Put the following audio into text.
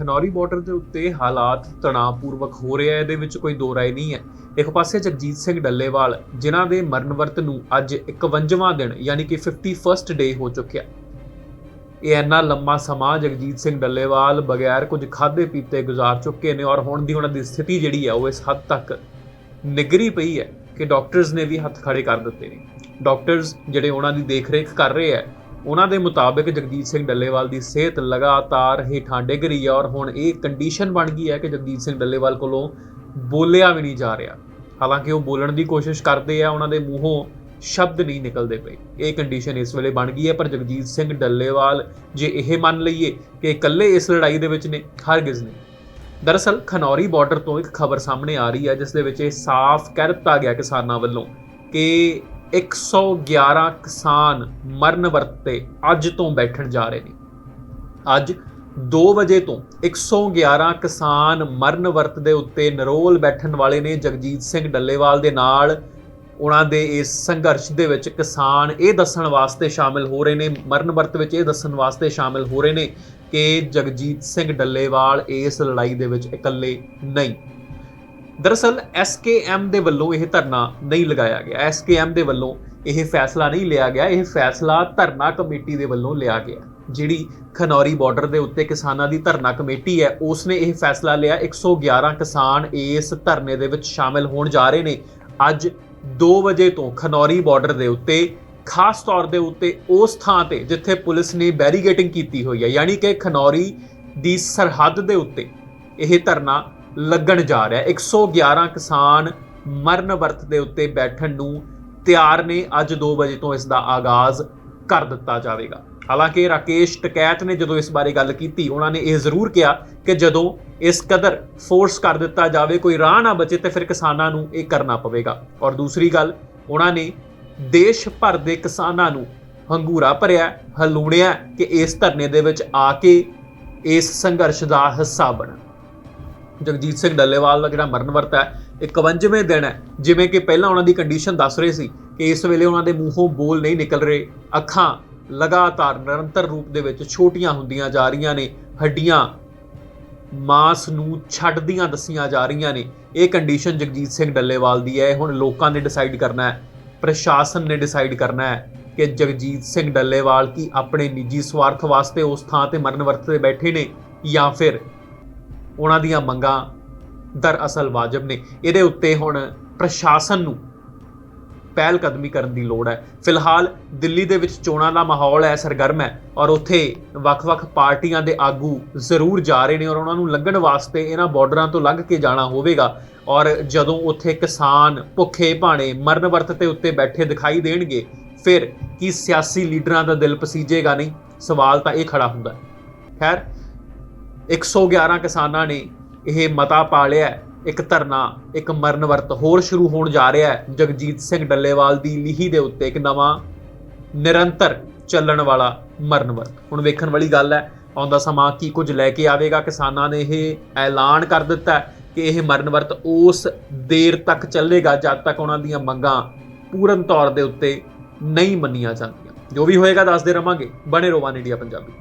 Khanauri border ਦੇ ਉੱਤੇ ਹਾਲਾਤ ਤਣਾਅਪੂਰਵਕ ਹੋ ਰਿਹਾ ਹੈ, ਇਹਦੇ ਵਿੱਚ ਕੋਈ ਦੋ ਰਾਏ ਨਹੀਂ ਹੈ। ਇੱਕ ਪਾਸੇ ਜਗਜੀਤ ਸਿੰਘ ਡੱਲੇਵਾਲ, ਜਿਨ੍ਹਾਂ ਦੇ ਮਰਨ ਵਰਤ ਨੂੰ ਅੱਜ 51ਵਾਂ ਦਿਨ, ਯਾਨੀ ਕਿ 51st ਡੇ ਹੋ ਚੁੱਕਿਆ। ਇਹ ਇੰਨਾ ਲੰਮਾ ਸਮਾਂ ਜਗਜੀਤ ਸਿੰਘ ਡੱਲੇਵਾਲ ਬਗੈਰ ਕੁਝ ਖਾਦੇ ਪੀਤੇ ਗੁਜ਼ਾਰ ਚੁੱਕੇ ਨੇ, ਔਰ ਹੁਣ ਦੀ ਉਹਨਾਂ ਦੀ ਸਥਿਤੀ ਜਿਹੜੀ ਹੈ, ਉਹ ਇਸ ਹੱਦ ਤੱਕ ਨਿਗਰੀ ਪਈ ਹੈ ਕਿ ਡਾਕਟਰਸ ਨੇ ਵੀ ਹੱਥ ਖੜੇ ਕਰ ਦਿੱਤੇ ਨੇ। ਡਾਕਟਰਸ ਜਿਹੜੇ ਉਹਨਾਂ ਦੀ ਦੇਖਰੇਖ ਕਰ ਰਹੇ ਹੈ ਉਹਨਾਂ ਦੇ ਮੁਤਾਬਕ ਜਗਜੀਤ ਸਿੰਘ ਡੱਲੇਵਾਲ ਦੀ ਸਿਹਤ ਲਗਾਤਾਰ ਹੇਠਾਂ ਡਿੱਗ ਰਹੀ ਹੈ ਔਰ ਹੁਣ ਇਹ ਕੰਡੀਸ਼ਨ ਬਣ ਗਈ ਹੈ ਕਿ ਜਗਜੀਤ ਸਿੰਘ ਡੱਲੇਵਾਲ ਕੋਲੋਂ ਬੋਲਿਆ ਵੀ ਨਹੀਂ ਜਾ ਰਿਹਾ। ਹਾਲਾਂਕਿ ਉਹ ਬੋਲਣ ਦੀ ਕੋਸ਼ਿਸ਼ ਕਰਦੇ ਆ, ਉਹਨਾਂ ਦੇ ਮੂੰਹੋਂ ਸ਼ਬਦ ਨਹੀਂ ਨਿਕਲਦੇ ਪਏ। ਇਹ ਕੰਡੀਸ਼ਨ ਇਸ ਵੇਲੇ ਬਣ ਗਈ ਹੈ, ਪਰ ਜਗਜੀਤ ਸਿੰਘ ਡੱਲੇਵਾਲ ਜੇ ਇਹ ਮੰਨ ਲਈਏ ਕਿ ਇਕੱਲੇ ਇਸ ਲੜਾਈ ਦੇ ਵਿੱਚ ਨੇ, ਹਰਗਿਜ਼ ਨਹੀਂ। ਦਰਅਸਲ, ਖਨੌਰੀ ਬਾਰਡਰ ਤੋਂ ਇੱਕ ਖਬਰ ਸਾਹਮਣੇ ਆ ਰਹੀ ਹੈ, ਜਿਸ ਦੇ ਵਿੱਚ ਇਹ ਸਾਫ਼ ਕਹਿ ਦਿੱਤਾ ਗਿਆ ਕਿਸਾਨਾਂ ਵੱਲੋਂ ਕਿ 111 ਕਿਸਾਨ ਮਰਨ ਵਰਤ ਤੇ ਅੱਜ ਤੋਂ ਬੈਠਣ ਜਾ ਰਹੇ ਨੇ। ਅੱਜ 2 ਵਜੇ ਤੋਂ 111 ਕਿਸਾਨ ਮਰਨ ਵਰਤ ਦੇ ਉੱਤੇ ਨਰੋਲ ਬੈਠਣ ਵਾਲੇ ਨੇ ਜਗਜੀਤ ਸਿੰਘ ਡੱਲੇਵਾਲ ਦੇ ਨਾਲ। ਉਹਨਾਂ ਦੇ ਇਸ ਸੰਘਰਸ਼ ਦੇ ਵਿੱਚ ਕਿਸਾਨ ਇਹ ਦੱਸਣ ਵਾਸਤੇ ਸ਼ਾਮਿਲ ਹੋ ਰਹੇ ਨੇ, ਮਰਨ ਵਰਤ ਵਿੱਚ ਇਹ ਦੱਸਣ ਵਾਸਤੇ ਸ਼ਾਮਿਲ ਹੋ ਰਹੇ ਨੇ ਕਿ ਜਗਜੀਤ ਸਿੰਘ ਡੱਲੇਵਾਲ ਇਸ ਲੜਾਈ ਦੇ ਵਿੱਚ ਇਕੱਲੇ ਨਹੀਂ। ਦਰਅਸਲ ਐਸਕੇਐਮ ਦੇ ਵੱਲੋਂ ਇਹ ਧਰਨਾ ਨਹੀਂ ਲਗਾਇਆ ਗਿਆ। ਐਸਕੇਐਮ ਦੇ ਵੱਲੋਂ ਇਹ ਫੈਸਲਾ ਨਹੀਂ ਲਿਆ ਗਿਆ। ਇਹ ਫੈਸਲਾ ਧਰਨਾ ਕਮੇਟੀ ਦੇ ਵੱਲੋਂ ਲਿਆ ਗਿਆ। ਜਿਹੜੀ ਖਨੌਰੀ ਬਾਰਡਰ ਦੇ ਉੱਤੇ ਕਿਸਾਨਾਂ ਦੀ ਧਰਨਾ ਕਮੇਟੀ ਹੈ ਉਸ ਨੇ ਇਹ ਫੈਸਲਾ ਲਿਆ। 111 ਕਿਸਾਨ ਇਸ ਧਰਨੇ ਦੇ ਵਿੱਚ ਸ਼ਾਮਿਲ ਹੋਣ ਜਾ ਰਹੇ ਨੇ। ਅੱਜ 2 ਵਜੇ ਤੋਂ ਖਨੌਰੀ ਬਾਰਡਰ ਦੇ ਉੱਤੇ, ਖਾਸ ਤੌਰ ਦੇ ਉੱਤੇ ਉਸ ਥਾਂ ਤੇ ਜਿੱਥੇ ਪੁਲਿਸ ਨੇ ਬੈਰੀਗੇਟਿੰਗ ਕੀਤੀ ਹੋਈ ਹੈ, ਯਾਨੀ ਕਿ ਖਨੌਰੀ ਦੀ ਸਰਹੱਦ ਦੇ ਉੱਤੇ ਇਹ ਧਰਨਾ ਲੱਗਣ ਜਾ ਰਿਹਾ ਹੈ। 111 ਕਿਸਾਨ ਮਰਨ ਵਰਤ ਦੇ ਉੱਤੇ ਬੈਠਣ ਨੂੰ ਤਿਆਰ ਨੇ। ਅੱਜ 2 ਵਜੇ ਤੋਂ ਇਸ ਦਾ ਆਗਾਜ਼ ਕਰ ਦਿੱਤਾ ਜਾਵੇਗਾ। ਹਾਲਾਂਕਿ ਰਾਕੇਸ਼ ਟਕੈਤ ਨੇ ਜਦੋਂ ਇਸ ਬਾਰੇ ਗੱਲ ਕੀਤੀ, ਉਹਨਾਂ ਨੇ ਇਹ ਜ਼ਰੂਰ ਕਿਹਾ ਕਿ ਜਦੋਂ ਇਸ ਕਦਰ ਫੋਰਸ ਕਰ ਦਿੱਤਾ ਜਾਵੇ, ਕੋਈ ਰਾਹ ਨਾ ਬਚੇ ਤੇ ਫਿਰ ਕਿਸਾਨਾਂ ਨੂੰ ਇਹ ਕਰਨਾ ਪਵੇਗਾ। ਔਰ ਦੂਸਰੀ ਗੱਲ, ਉਹਨਾਂ ਨੇ ਦੇਸ਼ ਭਰ ਦੇ ਕਿਸਾਨਾਂ ਨੂੰ ਹੰਗੂਰਾ ਭਰਿਆ, ਹਲੂਣਿਆ ਕਿ ਇਸ ਧਰਨੇ ਦੇ ਵਿੱਚ ਆ ਕੇ ਇਸ ਸੰਘਰਸ਼ ਦਾ ਹਿੱਸਾ ਬਣਨ। ਜਗਜੀਤ ਸਿੰਘ ਡੱਲੇਵਾਲ ਦਾ ਜਿਹੜਾ ਮਰਨ ਵਰਤ ਹੈ, ਇਹ 51ਵੇਂ ਦਿਨ ਹੈ। ਜਿਵੇਂ ਕਿ ਪਹਿਲਾਂ ਉਹਨਾਂ ਦੀ ਕੰਡੀਸ਼ਨ ਦੱਸ ਰਹੇ ਸੀ ਕਿ ਇਸ ਵੇਲੇ ਉਹਨਾਂ ਦੇ ਮੂੰਹੋਂ ਬੋਲ ਨਹੀਂ ਨਿਕਲ ਰਹੇ। ਅੱਖਾਂ ਲਗਾਤਾਰ ਨਿਰੰਤਰ ਰੂਪ ਦੇ ਵਿੱਚ ਛੋਟੀਆਂ ਹੁੰਦੀਆਂ ਜਾ ਰਹੀਆਂ ਨੇ, ਹੱਡੀਆਂ ਮਾਸ ਨੂੰ ਛੱਡਦੀਆਂ ਦੱਸੀਆਂ ਜਾ ਰਹੀਆਂ ਨੇ। ਇਹ ਕੰਡੀਸ਼ਨ ਜਗਜੀਤ ਸਿੰਘ ਡੱਲੇਵਾਲ ਦੀ ਹੈ। ਹੁਣ ਲੋਕਾਂ ਨੇ ਡਿਸਾਈਡ ਕਰਨਾ ਹੈ, ਪ੍ਰਸ਼ਾਸਨ ਨੇ ਡਿਸਾਈਡ ਕਰਨਾ ਹੈ ਕਿ ਜਗਜੀਤ ਸਿੰਘ ਡੱਲੇਵਾਲ ਕੀ ਆਪਣੇ ਨਿੱਜੀ ਸਵਾਰਥ ਵਾਸਤੇ ਉਸ ਥਾਂ ਤੇ ਮਰਨ ਵਰਤ ਤੇ ਬੈਠੇ ਨੇ ਜਾਂ ਫਿਰ ਉਹਨਾਂ ਦੀਆਂ ਮੰਗਾਂ ਦਰਅਸਲ ਵਾਜਬ ਨੇ। ਇਹਦੇ ਉੱਤੇ ਹੁਣ ਪ੍ਰਸ਼ਾਸਨ ਨੂੰ ਪਹਿਲ ਕਦਮੀ ਕਰਨ ਦੀ ਲੋੜ ਹੈ। ਫਿਲਹਾਲ ਦਿੱਲੀ ਦੇ ਵਿੱਚ ਚੋਣਾਂ ਦਾ ਮਾਹੌਲ ਹੈ, ਸਰਗਰਮ ਹੈ ਔਰ ਉੱਥੇ ਵੱਖ-ਵੱਖ ਪਾਰਟੀਆਂ ਦੇ ਆਗੂ ਜ਼ਰੂਰ ਜਾ ਰਹੇ ਨੇ ਔਰ ਉਹਨਾਂ ਨੂੰ ਲੰਘਣ ਵਾਸਤੇ ਇਹਨਾਂ ਬਾਰਡਰਾਂ ਤੋਂ ਲੰਘ ਕੇ ਜਾਣਾ ਹੋਵੇਗਾ। ਔਰ ਜਦੋਂ ਉੱਥੇ ਕਿਸਾਨ ਭੁੱਖੇ ਭਾਣੇ ਮਰਨ ਵਰਤ ਤੇ ਉੱਤੇ ਬੈਠੇ ਦਿਖਾਈ ਦੇਣਗੇ, ਫਿਰ ਕੀ ਸਿਆਸੀ ਲੀਡਰਾਂ ਦਾ ਦਿਲ ਪਸੀਜੇਗਾ? ਨਹੀਂ, ਸਵਾਲ ਤਾਂ ਇਹ ਖੜਾ ਹੁੰਦਾ ਹੈ। ਖੈਰ 111 ਕਿਸਾਨਾਂ ਨੇ ਇਹ ਮਤਾ ਪਾ ਲਿਆ ਇੱਕ ਧਰਨਾ, ਇੱਕ ਮਰਨ ਵਰਤ ਹੋਰ ਸ਼ੁਰੂ ਹੋਣ ਜਾ ਰਿਹਾ ਹੈ। ਜਗਜੀਤ ਸਿੰਘ ਡੱਲੇਵਾਲ ਦੀ ਲੀਹੀ ਦੇ ਉੱਤੇ ਇੱਕ ਨਵਾਂ ਨਿਰੰਤਰ ਚੱਲਣ ਵਾਲਾ ਮਰਨ ਵਰਤ। ਹੁਣ ਵੇਖਣ ਵਾਲੀ ਗੱਲ ਹੈ ਆਉਂਦਾ ਸਮਾਂ ਕੀ ਕੁਝ ਲੈ ਕੇ ਆਵੇਗਾ? ਕਿਸਾਨਾਂ ਨੇ ਇਹ ਐਲਾਨ ਕਰ ਦਿੱਤਾ ਕਿ ਇਹ ਮਰਨ ਵਰਤ ਉਸ ਦੇਰ ਤੱਕ ਚੱਲੇਗਾ ਜਦ ਤੱਕ ਉਹਨਾਂ ਦੀਆਂ ਮੰਗਾਂ ਪੂਰਨ ਤੌਰ ਦੇ ਉੱਤੇ ਨਹੀਂ ਮੰਨੀਆਂ ਜਾਂਦੀਆਂ। ਜੋ ਵੀ ਹੋਏਗਾ, ਦੱਸਦੇ ਰਵਾਂਗੇ। ਬਣੇ ਰਹੋ ਵਨ ਇੰਡੀਆ ਪੰਜਾਬੀ